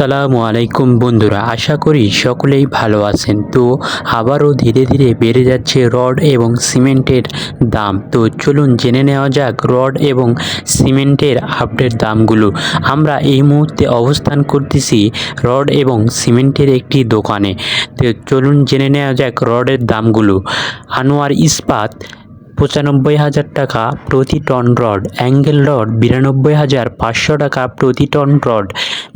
আসসালামু আলাইকুম বন্ধুরা, আশা করি সকলেই ভালো আছেন। তো আবারও ধীরে ধীরে বেড়ে যাচ্ছে রড এবং সিমেন্টের দাম। তো চলুন জেনে নেওয়া যাক রড এবং সিমেন্টের আপডেট দামগুলো। আমরা এই মুহূর্তে অবস্থান করতেছি রড এবং সিমেন্টের একটি দোকানে। তো চলুন জেনে নেওয়া যাক রডের দামগুলো। আনোয়ার ইস্পাত পঁচানব্বই হাজার টাকা প্রতি টন রড। অ্যাঙ্গেল রড বিরানব্বই হাজার পাঁচশো টাকা প্রতি টন রড।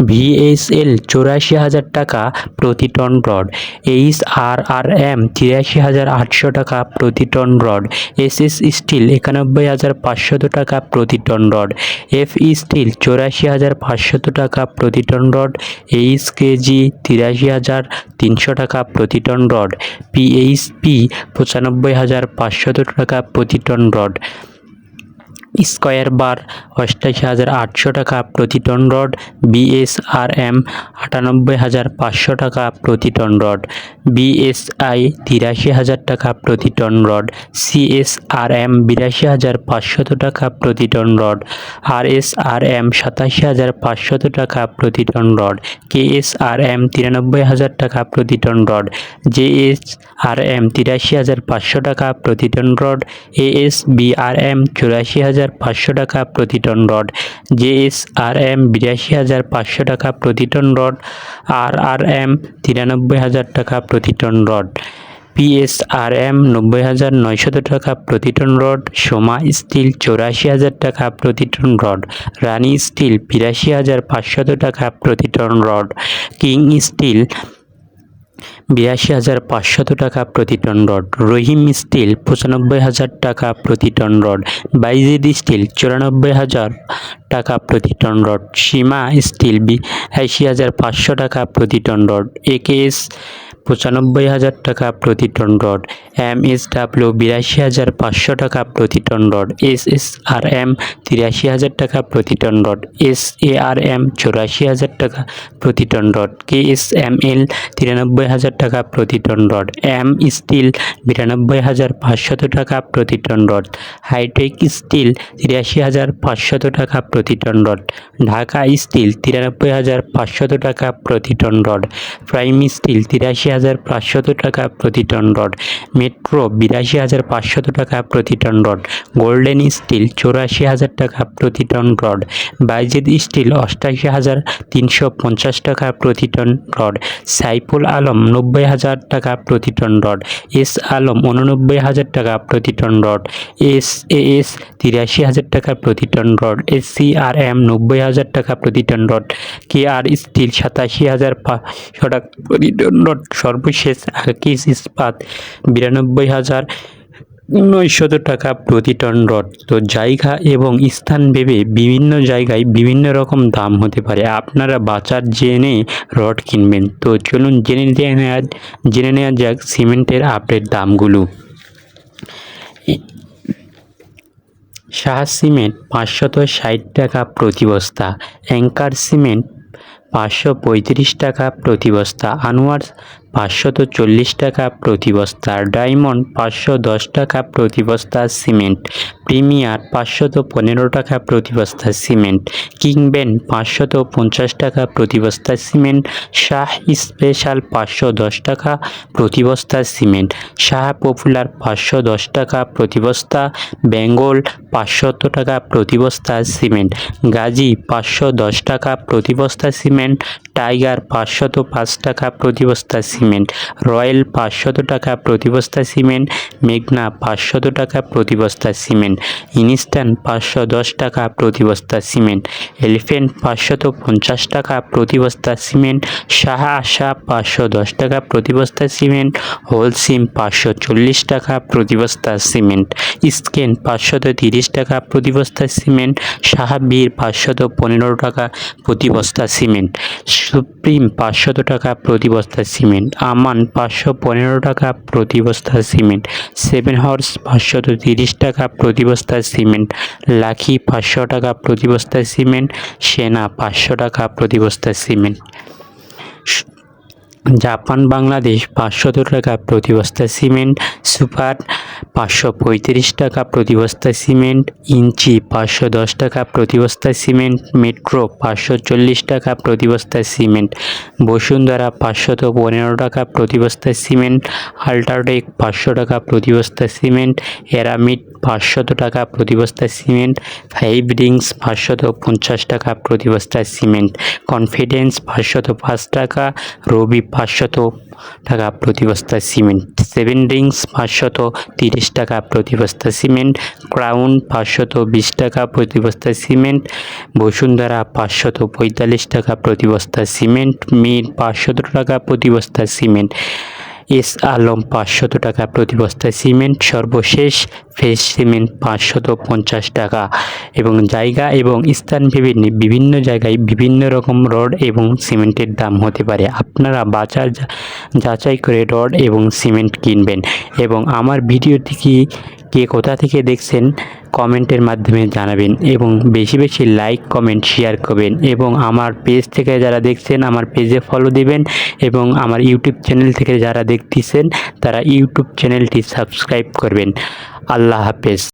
ভিএসএল চৌরাশি হাজার টাকা প্রতি ton rod. H R R M তিরাশি হাজার আটশো টাকা প্রতি ton rod. S S steel একানব্বই হাজার পাঁচশত টাকা প্রতি ton rod. F E steel চৌরাশি হাজার পাঁচশত টাকা প্রতি টন রড। এইচ কেজি তিরাশি হাজার তিনশো টাকা প্রতি টন রড। পিএইচপি পঁচানব্বই হাজার পাঁচশত টাকা প্রতি টন রড। স্কোয়ার বার অষ্টাশি হাজার আটশো টাকা প্রতি টন রড বিএসআরএম আটানব্বই হাজার পাঁচশো টাকা প্রতি টন রড বিএসআই তিরাশি হাজার টাকা প্রতি টন রড সিএসআরএম বিরাশি হাজার পাঁচশত টাকা প্রতি টন রড আরএসআরএম সাতাশি হাজার পাঁচশত টাকা প্রতি টন রড কেএসআরএম তিরানব্বই হাজার টাকা প্রতি টন রড জেএসআরএম তিরাশি হাজার পাঁচশো টাকা প্রতি টন রড এএসবিআরএম চুরাশি হাজার পাঁচশো টাকা প্রতি টন রড। জেএসআরএম বিরাশি হাজার পাঁচশো টাকা প্রতি টন রড। আরআরএম তিরানব্বই হাজার টাকা প্রতি টন রড। পিএসআরএম নব্বই হাজার নয়শত টাকা প্রতি টন রড। সোমা স্টিল চৌরাশি হাজার টাকা প্রতি টন রড। রানী স্টিল বিরাশি হাজার পাঁচশত টাকা প্রতি টন রড। কিং স্টিল বিরাশি হাজার পাঁচশত টাকা প্রতি টন রড। রহিম স্টিল, পঁচানব্বই হাজার টাকা প্রতি টন রড। বাইজেদ স্টিল, চুরানব্বই হাজার টাকা প্রতি টন রড। সীমা স্টিল বিরাশি হাজার পাঁচশো টাকা প্রতি টন রড। একেএস পঁচানব্বই হাজার টাকা প্রতি ton rod M S W বিরাশি হাজার পাঁচশো টাকা প্রতি ton rod S S R M তিরাশি হাজার টাকা প্রতি ton rod S A R M চৌরাশি হাজার টাকা প্রতি ton rod K S M L তিরানব্বই হাজার টাকা প্রতি টন রড এম স্টিল বিরানব্বই হাজার পাঁচশত টাকা প্রতি টন রড, হাইটেক স্টিল তিরাশি হাজার পাঁচশত টাকা প্রতি টন রড, ঢাকা স্টিল তিরানব্বই হাজার পাঁচশত টাকা প্রতি টন রড, প্রাইম স্টিল তিরাশি হাজার পাঁচশত টাকা প্রতি টন রড। মেট্রো বিরাশি হাজার পাঁচশত টাকা প্রতি টন রড। গোল্ডেন স্টিল চৌরাশি হাজার টাকা প্রতি টন রড। বাইজেদ স্টিল অষ্টাশি হাজার তিনশো পঞ্চাশ টাকা প্রতি টন রড। সাইফুল আলম নব্বই হাজার টাকা প্রতি টন রড। এস আলম উননব্বই হাজার টাকা প্রতি ton rod. S A S তিরাশি হাজার টাকা প্রতি ton rod. S C R M নব্বই হাজার টাকা প্রতি ton rod. K R steel সাতাশি হাজার পাঁচশো টাকা প্রতি টন রড। সর্বশেষ আকিস ইস্পাত বিরানব্বই হাজার নয়শত টাকা প্রতি টন রড। তো জায়গা এবং স্থান ভেবে বিভিন্ন জায়গায় বিভিন্ন রকম দাম হতে পারে। আপনারা বাজার জেনে রড কিনবেন। তো চলুন জেনে নেওয়া জেনে নেওয়া যাক সিমেন্টের আপডেট দামগুলো। শাহ সিমেন্ট পাঁচশত ষাট টাকা প্রতি বস্তা অ্যাঙ্কার সিমেন্ট পাঁচশো পঁয়ত্রিশ টাকা প্রতি বস্তা আনোয়ার পাঁচশত চল্লিশ টাকা প্রতি বস্তা, ডায়মন্ড পাঁচশো দশ টাকা প্রতি বস্তা সিমেন্ট, প্রিমিয়ার পাঁচশত পনেরো টাকা প্রতি বস্তা সিমেন্ট, কিংবেন পাঁচশত পঞ্চাশ টাকা প্রতি বস্তা সিমেন্ট, শাহ স্পেশাল পাঁচশো দশ টাকা প্রতি বস্তা সিমেন্ট, শাহ পপুলার পাঁচশো দশ টাকা প্রতি বস্তা, বেঙ্গল পাঁচশত টাকা প্রতি বস্তা সিমেন্ট, গাজী পাঁচশো দশ টাকা প্রতি বস্তা সিমেন্ট, টাইগার পাঁচশত পাঁচ টাকা প্রতি বস্তা সিমেন্ট। রয়্যাল পাঁচশত টাকা প্রতি বস্তা সিমেন্ট, মেঘনা পাঁচশত টাকা প্রতি বস্তা সিমেন্ট ইনস্ট্যান্ট পাঁচশো দশ টাকা প্রতি বস্তা সিমেন্ট, এলিফেন্ট পাঁচশত পঞ্চাশ টাকা প্রতি বস্তা সিমেন্ট শাহ আশা পাঁচশো দশ টাকা প্রতি বস্তা সিমেন্ট, হোলসিম পাঁচশো চল্লিশ টাকা প্রতি বস্তা সিমেন্ট স্কেন পাঁচশত তিরিশ টাকা প্রতি বস্তা সিমেন্ট সাহাবীর পাঁচশত পনেরো টাকা প্রতি বস্তা সিমেন্ট, সুপ্রিম পাঁচশত টাকা প্রতি বস্তা সিমেন্ট। আমান পাঁচশো পনেরো টাকা প্রতি বস্তা সিমেন্ট, সেভেন হর্স পাঁচশো তিরিশ টাকা প্রতি বস্তা সিমেন্ট, লাখি পাঁচশো টাকা প্রতি বস্তা সিমেন্ট, সেনা পাঁচশো টাকা প্রতি বস্তা সিমেন্ট। জাপান, বাংলাদেশ পাঁচশত টাকা প্রতি বস্তা সিমেন্ট, সুপার পাঁচশো পঁয়ত্রিশ টাকা প্রতি বস্তা সিমেন্ট, ইঞ্চি পাঁচশো দশ টাকা প্রতি বস্তা সিমেন্ট, মেট্রো পাঁচশো চল্লিশ টাকা প্রতি বস্তা সিমেন্ট, বসুন্ধরা পাঁচশত পনেরো টাকা প্রতি বস্তা সিমেন্ট, আল্ট্রাটেক পাঁচশো টাকা প্রতি বস্তা সিমেন্ট এরামিট পাঁচশত টাকা প্রতি বস্তা সিমেন্ট ফাইভ রিংস পাঁচশত পঞ্চাশ টাকা প্রতি বস্তা সিমেন্ট কনফিডেন্স পাঁচশত পাঁচ টাকা, রবি পাঁচশত টাকা প্রতি বস্তা সিমেন্ট সেভেন রিংস পাঁচশত তিরিশ টাকা প্রতি বস্তা সিমেন্ট ক্রাউন পাঁচশত বিশ টাকা প্রতি বস্তা সিমেন্ট, বসুন্ধরা পাঁচশত পঁয়তাল্লিশ টাকা প্রতি বস্তা সিমেন্ট, মির পাঁচশত টাকা প্রতি বস্তা সিমেন্ট, এস আলম পাঁচশত টাকা প্রতি বস্তা সিমেন্ট, সর্বশেষ ফ্রেশ সিমেন্ট পাঁচশত পঞ্চাশ টাকা এবং জায়গা এবং স্থান ভেবে নি- বিভিন্ন জায়গায় বিভিন্ন রকম রড এবং সিমেন্টের দাম হতে পারে। আপনারা বাজার যাচাই করে রড এবং সিমেন্ট কিনবেন এবং আমার ভিডিওটি কি কে কোথা থেকে দেখছেন কমেন্টের মাধ্যমে জানাবেন এবং বেশি বেশি লাইক, কমেন্ট, শেয়ার করবেন এবং আমার পেজ থেকে যারা দেখছেন আমার পেজে ফলো দিবেন এবং আমার ইউটিউব চ্যানেল থেকে যারা দেখতেছেন তারা ইউটিউব চ্যানেলটি সাবস্ক্রাইব করবেন। আল্লাহ হাফেজ।